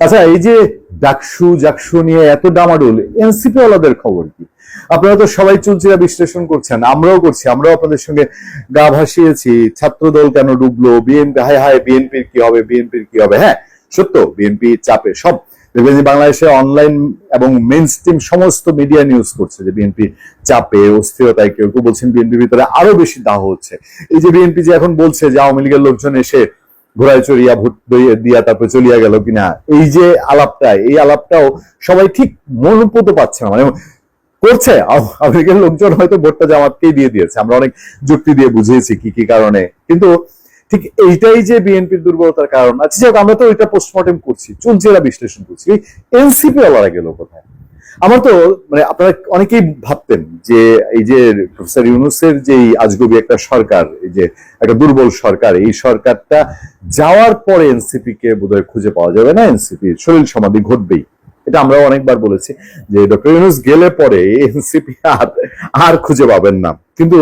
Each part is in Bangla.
আচ্ছা এই যে ডাকসু, জাকসু নিয়ে এত ডামাডোল, এনসিপি ওয়ালাদের খবর কি? আপনারা তো সবাই চুলচিরা বিশ্লেষণ করছেন, আমরাও করছি, আমরাও আপনাদের সঙ্গে গা ভাসিয়েছি ছাত্র দল কেন ডুবলো, বিএনপি, হায় হায়, বিএনপির কি হবে, বিএনপির কি হবে হ্যাঁ? সত্য, বিএনপি চাপে, সব। দেখবেন যে বাংলাদেশে অনলাইন এবং মেন স্ট্রিম সমস্ত মিডিয়া নিউজ করছে যে বিএনপি চাপে, অস্থিরতায় কেউ কেউ বলছেন বিএনপির ভিতরে আরও বেশি দাহ হচ্ছে। এই যে বিএনপি যে এখন বলছে যে আওয়ামী লীগের লোকজন এসে ঘোড়ায় চড়িয়া ভোট দিয়া তারপরে চলিয়া গেল কিনা? এই যে আলাপটা, এই আলাপটাও সবাই ঠিক মনোপুত পাচ্ছে না মানে করছে। আওয়ামী লোকজন হয়তো ভোটটা জামাতকেই দিয়ে দিয়েছে। আমরা অনেক যুক্তি দিয়ে বুঝিয়েছি কি কি কারণে। কিন্তু ঠিক এইটাই যে বিএনপির দুর্বলতার কারণ। আচ্ছা আমরা তো ওইটা পোস্টমর্টেম করছি, চুলচেরা বিশ্লেষণ করছি। এনসিপি ওয়ালারা গেল কোথায়? আমার তো মানে আপনারা অনেকেই ভাবতেন যে এই যে প্রফেসর ইউনুসের যে আজগবি একটা সরকার, এই যে একটা দুর্বল সরকার, এই সরকারটা যাওয়ার পরে এনসিপি কে বোধহয় খুঁজে পাওয়া যাবে না? এনসিপি শরীর সমাধি ঘটবেই। এটা আমরাও অনেকবার বলেছি যে ডক্টর ইউনুস গেলে পরে এনসিপি আর আর খুঁজে পাবেন না। কিন্তু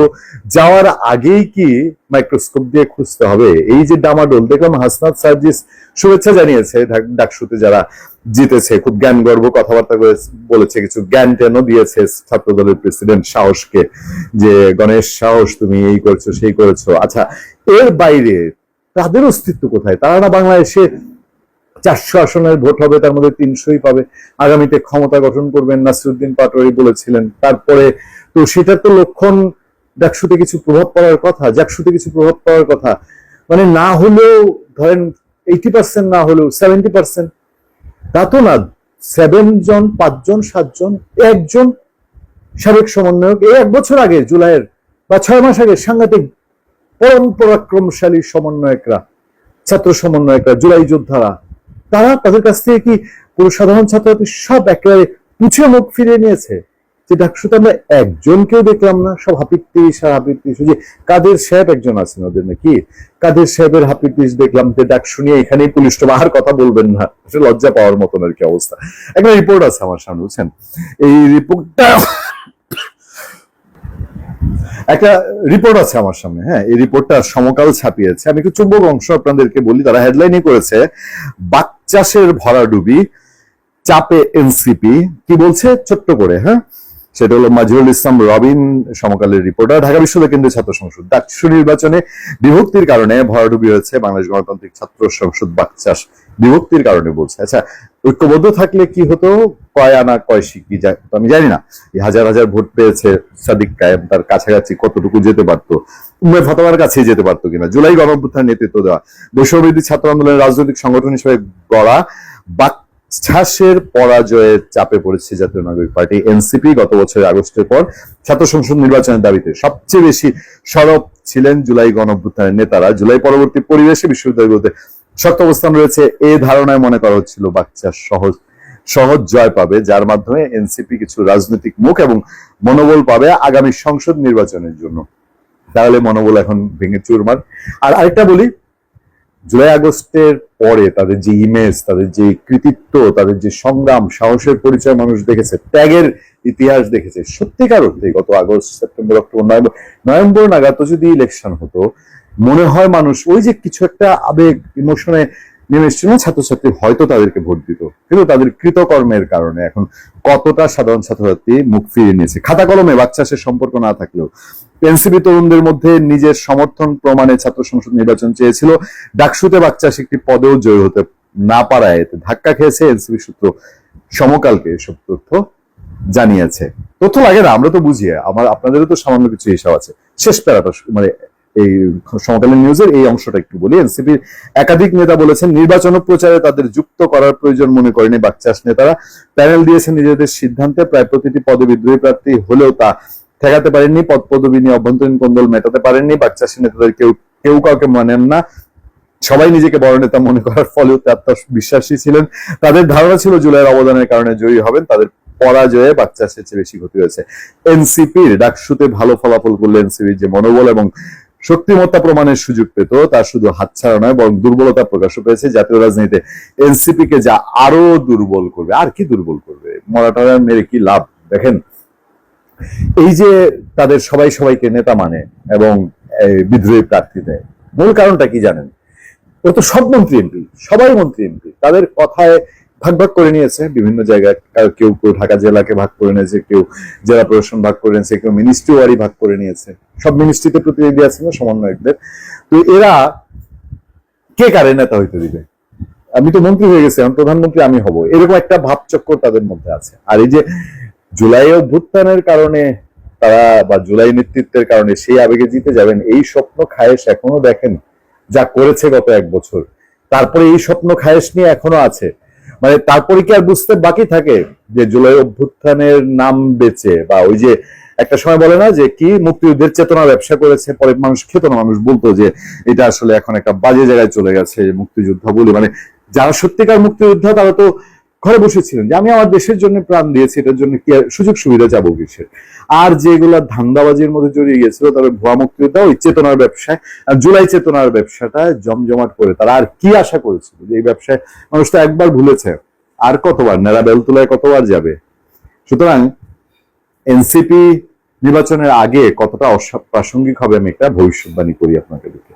যাওয়ার আগেই কি মাইক্রোস্কোপ দিয়ে খুঁজতে হবে? এই যে ডামাডোল, দেখলাম হাসনাত সার্জিস শুভেচ্ছা জানিয়েছে ডাকসুতে যারা জিতেছে, খুব জ্ঞান গর্ব কথাবার্তা বলেছে, কিছু জ্ঞান টেনও দিয়েছে ছাত্র দলের প্রেসিডেন্ট সাহসকে যে, গণেশ সাহস, তুমি এই করেছ, সেই করেছ। আচ্ছা এর বাইরে তাদের অস্তিত্ব কোথায়? তারা না বাংলাদেশে চারশো আসনের ভোট হবে, তার মধ্যে তিনশোই পাবে। আগামীতে ক্ষমতা গঠন করবেন নাসিরুদ্দিন পাটোয়ারি বলেছিলেন। তারপরে তো সেটা তো লক্ষণ ডাকসুতে কিছু প্রভাব পড়ার কথা, জাকসুতে কিছু প্রভাব পড়ার কথা। মানে না হলেও ধরেন এইটি পার্সেন্ট না হলেও সেভেন্টি পার্সেন্ট তা তো না সেভেন জন, পাঁচজন, সাতজন, একজন সাবেক সমন্বয়ক। এই এক বছর আগে, জুলাইয়ের বা ছয় মাস আগে সাংঘাতিক পরম পরাক্রমশালী সমন্বয়করা, ছাত্র সমন্বয়করা, জুলাই যোদ্ধারা তারা তাদের কাছ থেকে কি পুরো সাধারণ ছাত্রছাত্রী সব একেবারে পুছে মুখ ফিরিয়ে নিয়েছে? যে ডাকসুতে আমরা একজনকেও দেখলাম না, সব হাপিত্তিস আর ওই যে কাদের সাহেব একজন আছেন ওদের নাকি? কাদের সাহেবের হাপিত্তিস দেখলাম যে ডাক শুনিয়ে এখানেই পুলিশ তো আর কথা বলবেন না। লজ্জা পাওয়ার মতন আর কি অবস্থা। একটা রিপোর্ট আছে আমার সামনে, বুঝছেন? এই রিপোর্টটা একটা রিপোর্ট আছে আমার সামনে হ্যাঁ? এই রিপোর্টটা সমকাল ছাপিয়েছে। আমি একটু চুম্বক অংশ আপনাদেরকে বলি, তারা হেডলাইনই করেছে বাচ্চাসের ভরাডুবি চাপে এনসিপি, কি বলছে? ছোট্ট করে হ্যাঁ? সেটা হলো মাজহুল ইসলাম রবিন, সমকালের রিপোর্টার, ঢাকা বিশ্ববিদ্যালয় কেন্দ্রীয় ছাত্র সংসদ। ডাকসু নির্বাচনে বিভক্তির কারণে ভরাডুবি হয়েছে বাংলাদেশ গণতান্ত্রিক ছাত্র সংসদ বাকচাস বিভক্তির কারণে বলছে। আচ্ছা ঐক্যবদ্ধ থাকলে কি হতো? কয় আনা, কয় যা- তো আমি জানি না। হাজার হাজার ভোট পেয়েছে সাদিক কায়েম, তার কাছাকাছি কতটুকু যেতে পারতো? উম্মে ফতোয়ার কাছেই যেতে পারতো কিনা? জুলাই গণঅভ্যুত্থান নেতৃত্ব দেওয়া। বৈষম্যবিধি ছাত্র আন্দোলনের রাজনৈতিক সংগঠন হিসেবে গড়া বাকছাসের পরাজয়ের চাপে পড়েছে জাতীয় নাগরিক পার্টি, এনসিপি, গত বছরের আগস্টের পর ছাত্র সংসদ নির্বাচনের দাবিতে। সবচেয়ে বেশি সরব ছিলেন জুলাই গণঅভ্যুত্থানের নেতারা। জুলাই পরবর্তী পরিবেশে বিশ্ববিদ্যালয়গুলোতে শক্ত অবস্থান রয়েছে এই ধারণায় মনে করা হচ্ছিল বাকচাস সহজ সহজ জয় পাবে, যার মাধ্যমে এনসিপি কিছু রাজনৈতিক মুখ এবং মনোবল পাবে আগামী সংসদ নির্বাচনের জন্য। তাহলে মনোবল এখন ভেঙে চুরমার। আর আরেকটা বলি, জুলাই আগস্টের পরে তাদের যে ইমেজ তাদের যে কৃতিত্ব, তাদের যে সংগ্রাম, সাহসের পরিচয় মানুষ দেখেছে, ত্যাগের ইতিহাস দেখেছে, সত্যিকার অর্থে গত August, September, October, November November নাগাদ যদি ইলেকশন হতো, মনে হয় মানুষ ওই যে কিছু একটা আবেগ ইমোশনে নেমে এসেছিল, না ছাত্রছাত্রী হয়তো তাদেরকে ভোট দিত, কিন্তু তাদের কৃতকর্মের কারণে এখন কতটা সাধারণ ছাত্রছাত্রী মুখ ফিরিয়ে নিয়েছে। খাতা কলমে বাচ্চা সে সম্পর্ক না থাকলেও এনসিপি তরুণদের মধ্যে নিজের সমর্থন প্রমাণে ছাত্র সংসদ নির্বাচন চেয়েছিল। ডাকসুতে বাচ্চাস একটি পদেও জয় হতে না পারায় ধাক্কা খেয়েছে এনসিপি সূত্র। সমকালকে এসব তথ্য জানিয়েছে। তথ্য লাগে না, আমরা তো বুঝি। আমার, আপনাদেরও তো সামান্য কিছু হিসাব আছে। শেষ প্যারাটা মানে এই সমকালীন নিউজের এই অংশটা একটু বলি। এনসিপির একাধিক নেতা বলেছেন, নির্বাচন প্রচারে তাদের যুক্ত করার প্রয়োজন মনে করেনি বাচ্চাস নেতারা। প্যানেল দিয়েছেন নিজেদের সিদ্ধান্তে। প্রায় প্রতিটি পদে বিদ্রোহী প্রার্থী হলেও তা ঠেকাতে পারেননি, পদ পদবি নিয়ে অভ্যন্তরীণ কোন্দল মেটাতে পারেননি বাচ্চাসী নেতাদের কেউ কেউ কাউকে মানেন না। সবাই নিজেকে বড় নেতা মনে করার ফলেও তে আত্মবিশ্বাসী ছিলেন। তাদের ধারণা ছিল জুলাইয়ের অবদানের কারণে জয়ী হবেন, তাদের পরাজয়ে বাচ্চাসের চেয়ে বেশি ক্ষতি হয়েছে। এনসিপির ডাকসুতে ভালো ফলাফল করলে এনসিপির যে মনোবল এবং শক্তিমত্তা প্রমাণের সুযোগ পেত, তা শুধু হাতছাড়া নয়, বরং দুর্বলতা প্রকাশও পেয়েছে। জাতীয় রাজনীতিতে এনসিপি কে যা আরও দুর্বল করবে, আর কি দুর্বল করবে? মরাটারা মেরে কি লাভ? দেখেন এই যে তাদের সবাই সবাইকে নেতা মানে এবং বিদ্রোহী প্রার্থী দেয় মূল কারণটা কি জানেন? ও তো সব মন্ত্রী এমপি, সবাই মন্ত্রী এমপি। তাদের কথায় ভাগ ভাগ করে নিয়েছে বিভিন্ন জায়গায়। কেউ কেউ ঢাকা জেলাকে ভাগ করে নিয়েছে, কেউ জেলা প্রশাসন ভাগ করে নিয়েছে, কেউ মিনিস্ট্রি ওয়ারি ভাগ করে নিয়েছে। সব মিনিস্ট্রিতে প্রতিনিধি আছে না, সমন্বয়কদের। তো এরা কে কারে নেতা হইতে দিবে? আমি তো মন্ত্রী হয়ে গেছি প্রধানমন্ত্রী, আমি হব। এরকম একটা ভাবচক্কর তাদের মধ্যে আছে। আর এই যে জুলাই অভ্যুত্থানের কারণে তারা বা জুলাই নেতৃত্বের কারণে সেই আবেগে জিতে যাবেন, এই স্বপ্ন খায়েশ এখনও দেখেন। যা করেছে গত এক বছর। তারপরে এই স্বপ্ন খায়েশ নিয়ে এখনও আছে। মানে তারপরে কি আর বুঝতে বাকি থাকে যে জুলাই অভ্যুত্থানের নাম বেচে বা ওই যে একটা সময় বলে না যে কি মুক্তিযুদ্ধের চেতনা ব্যবসা করেছে, পরে মানুষ খেত না, মানুষ বলতো যে এটা আসলে এখন একটা বাজে জায়গায় চলে গেছে মুক্তিযোদ্ধা বলে মানে যারা সত্যিকার মুক্তিযোদ্ধা তারা তো ঘরে বসেছিলেন যে আমি আমার দেশের জন্য প্রাণ দিয়েছি, এটার জন্য কি সুযোগ সুবিধা যাব কিসের? আর যেগুলা ধান্দাবাজির মধ্যে জড়িয়ে গেছিল তবে ভুয়া মুক্তিযোদ্ধা ওই চেতনার ব্যবসায় জুলাই চেতনার ব্যবসাটা জমজমাট করে তারা আর কি আশা করেছিল যে এই ব্যবসায় মানুষ তো একবার ভুলেছে? আর কতবার? নেড়া বেলতুলায় কতবার যাবে? সুতরাং এনসিপি নির্বাচনের আগে কতটা অসা- প্রাসঙ্গিক হবে আমি একটা ভবিষ্যৎবাণী করি আপনাকে দেখে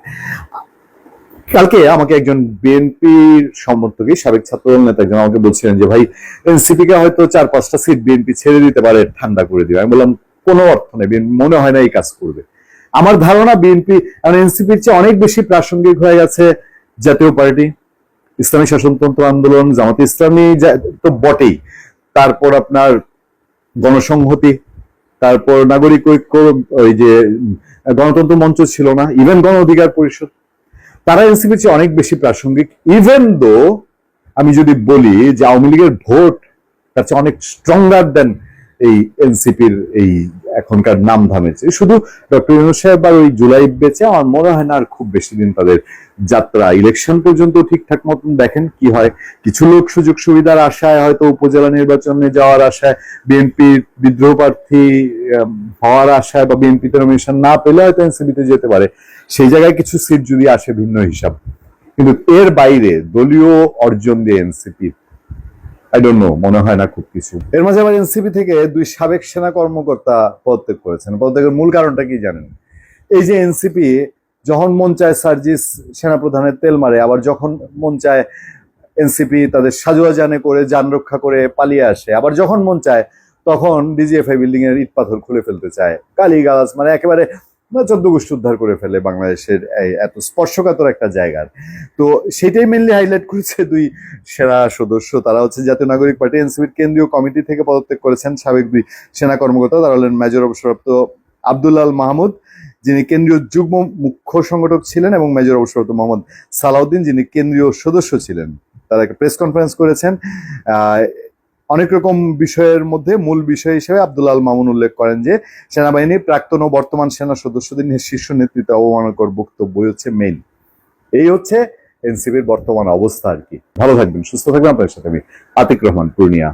কালকে আমাকে একজন বিএনপির সমর্থকই সাবেক ছাত্রদল নেতা একজন আমাকে বলছিলেন যে, ভাই, এনসিপি কে হয়তো চার, পাঁচটা সিট বিএনপি ছেড়ে দিতে পারে, ঠান্ডা করে দিবে। আমি বললাম, কোনো অর্থ নেই মনে হয় না এই কাজ করবে। আমার ধারণা বিএনপি এনসিপির চেয়ে অনেক বেশি প্রাসঙ্গিক হয়ে গেছে জাতীয় পার্টি, ইসলামী শাসনতন্ত্র আন্দোলন, জামাত ইসলামী তো বটেই। তারপর আপনার গণসংহতি, তারপর নাগরিক ঐক্য, ওই যে গণতন্ত্র মঞ্চ ছিল না, ইভেন গণ অধিকার পরিষদ। তারা এনসিপির চেয়ে অনেক বেশি প্রাসঙ্গিক ইভেন দো আমি যদি বলি যে আওয়ামী লীগের ভোট তার চেয়ে অনেক স্ট্রঙ্গার দেন এই এনসিপির এই এখনকার নাম চেয়ে। শুধু ডক্টর ইউনুস সাহেব আর ওই জুলাই বেঁচে আমার মনে হয় না আর খুব বেশি দিন তাদের যাত্রা। ইলেকশন পর্যন্ত ঠিকঠাক মতন দেখেন কি হয়। কিছু লোক সুযোগ সুবিধার আশায় হয়তো উপজেলা নির্বাচনে যাওয়ার আশায়, বিএনপির বিদ্রোহ প্রার্থী হওয়ার আশায় বা বিএনপিতে নমিনেশন না পেলে হয়তো এনসিপিতে যেতে পারে। সেই জায়গায় কিছু সিট যদি আসে ভিন্ন হিসাব। কিন্তু এর বাইরে দলীয় অর্জন দিয়ে এনসিপি আই ডোন্ট নো মনে হয় না খুব কিছু। এর মাঝে আবার এনসিপি থেকে দুই সাবেক সেনা কর্মকর্তা পদত্যাগ করেছেন। পদত্যাগের মূল কারণটা কি জানেন? এই যে এনসিপি যখন মন চায় সার্জিস সেনাপ্রধানের তেল মারে, আবার যখন মন চায় এনসিপি তাদের সাজোয়া জানে করে, যান রক্ষা করে পালিয়ে আসে, আবার যখন মন চায় তখন ডিজিএফআই বিল্ডিং এর ইট পাথর খুলে ফেলতে চায়। কালি গালাস মানে একেবারে চোদ্দ গোষ্ঠী উদ্ধার করে ফেলে বাংলাদেশের এত স্পর্শকাতর একটা জায়গার। তো সেটাই মেনলি হাইলাইট করেছে দুই সেনা সদস্য। তারা হচ্ছে জাতীয় নাগরিক পার্টি, এনসিপির কেন্দ্রীয় কমিটি থেকে পদত্যাগ করেছেন সাবেক দুই সেনা কর্মকর্তা। তারা হলেন মেজর অবসরপ্রাপ্ত আব্দুল্লাল মাহমুদ, যিনি কেন্দ্রীয় যুগ্ম মুখ্য সংগঠক ছিলেন, এবং মেজর অবসরপ্রাপ্ত মোহাম্মদ সালাউদ্দিন, যিনি কেন্দ্রীয় সদস্য ছিলেন। তারা একটা প্রেস কনফারেন্স করেছেন। অনেক রকম বিষয়ের মধ্যে মূল বিষয় হিসেবে আব্দুল আল মামুন উল্লেখ করেন যে, সেনাবাহিনী প্রাক্তন ও বর্তমান সেনা সদস্যদের নিয়ে শীর্ষ নেতৃত্বে অবমাননাকর বক্তব্যই হচ্ছে মেইন এই হচ্ছে এনসিবির বর্তমান অবস্থা আর কি। ভালো থাকবেন, সুস্থ থাকবেন। আপনার সাথে আমি আতিক রহমান, পূর্ণিয়া।